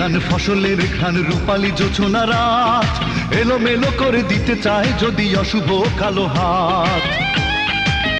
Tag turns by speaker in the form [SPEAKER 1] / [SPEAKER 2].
[SPEAKER 1] গান ফসলের খান রূপালী জোছনা রাত। এলোমেলো করে দিতে চায় যদি অশুভ কালো হাত।